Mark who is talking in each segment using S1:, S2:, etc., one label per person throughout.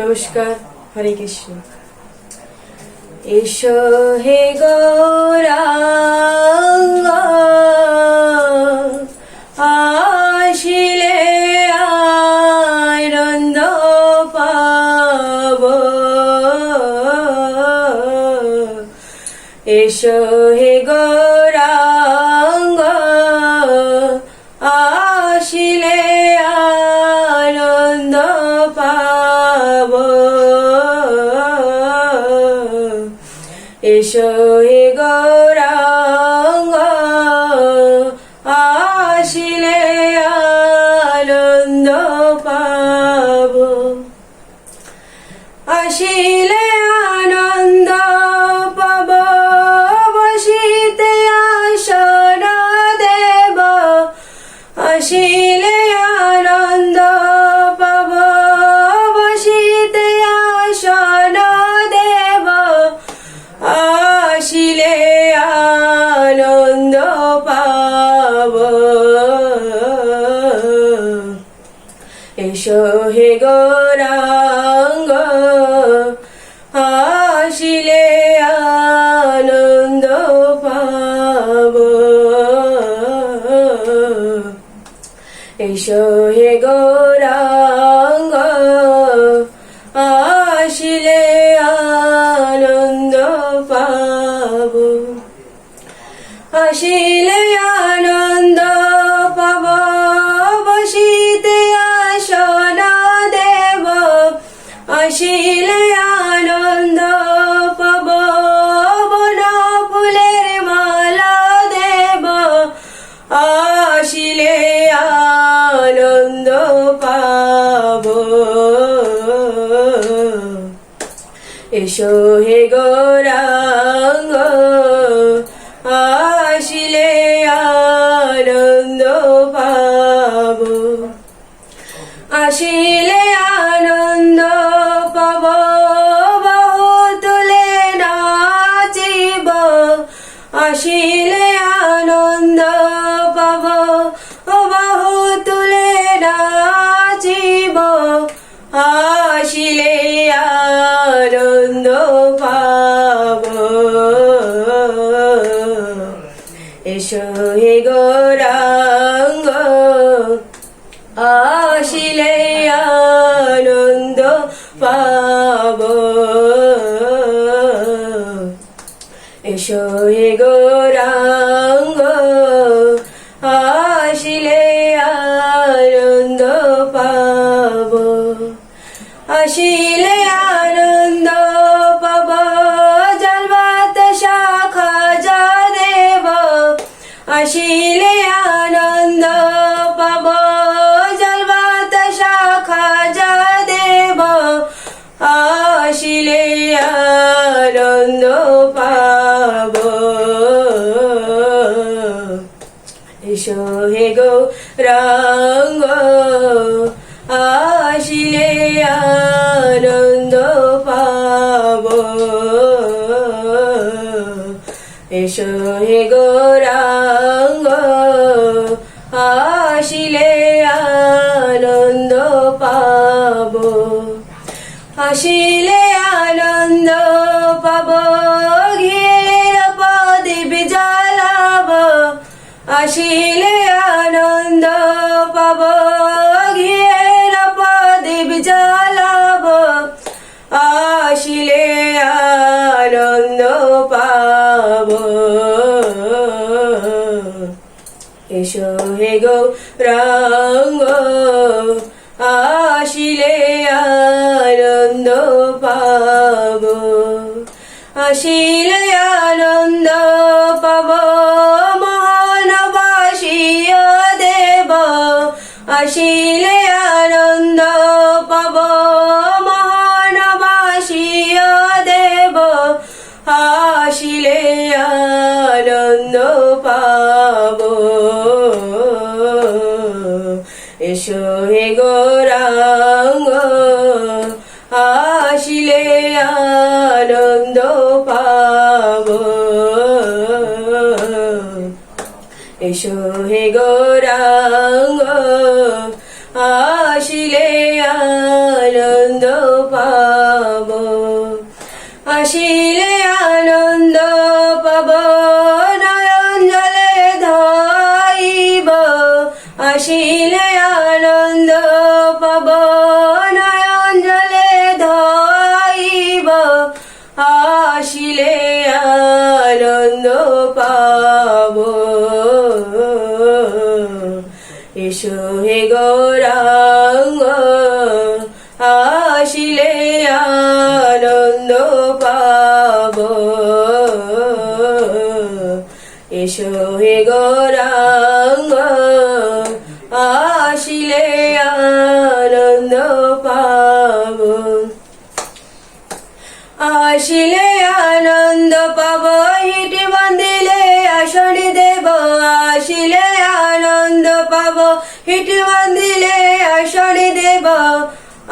S1: নমস্কার হরে কৃষ্ণ। এসো হে গৌরাঙ্গ আসিলে আনন্দ পাব। এসো হে এসো হে গৌরাঙ্গ আসিলে আনন্দ পাব। এসো হে গৌরাঙ্গ আসিলে আনন্দ পাব। আসিলে এসো হে গৌরাঙ্গ আসিলে আনন্দ পাব। আসিলে হে গৌরাঙ্গ, আসিলে আনন্দ পাব। আসিলে আনন্দ পাব, জলবাত শাখা যা দেব আসিলে আনন্দ পাব, জলবাত শাখা যা দেব আসিলে গো রঙ্গ আসিলে আনন্দ পাব এসো হে গৌরাঙ্গ আসিলে আনন্দ পাব আসিলে আনন্দ পাব ঘির প্রদীপ জ্বালাব আসিলে এসো হে গো রঙ্গ আসিলে আনন্দ পাব। আসিলে আনন্দ পাব মহানবাসীয় দেব। আসিলে আনন্দ এসো হে গৌরাঙ্গ আসিলে আনন্দ পাব। এসো হে গৌরাঙ্গ আসিলে আনন্দ পা আসিলে আনন্দ পাব। এসো হে গৌরাঙ্গ, আসিলে আনন্দ পাব। এসো হে গৌরাঙ্গ, আসিলে আনন্দ পাব। আসিলে হিটি বান্ধিলে আসনি দেব, আসিলে আনন্দ পাব। হিটি বান্ধিলে আসনি দেব,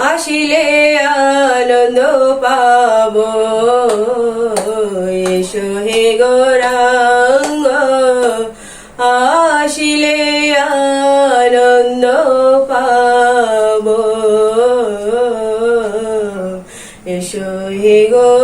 S1: আসিলে আনন্দ পাব। এসো হে গৌরাঙ্গ, আসিলে আনন্দ পাব। এসো হে গৌরা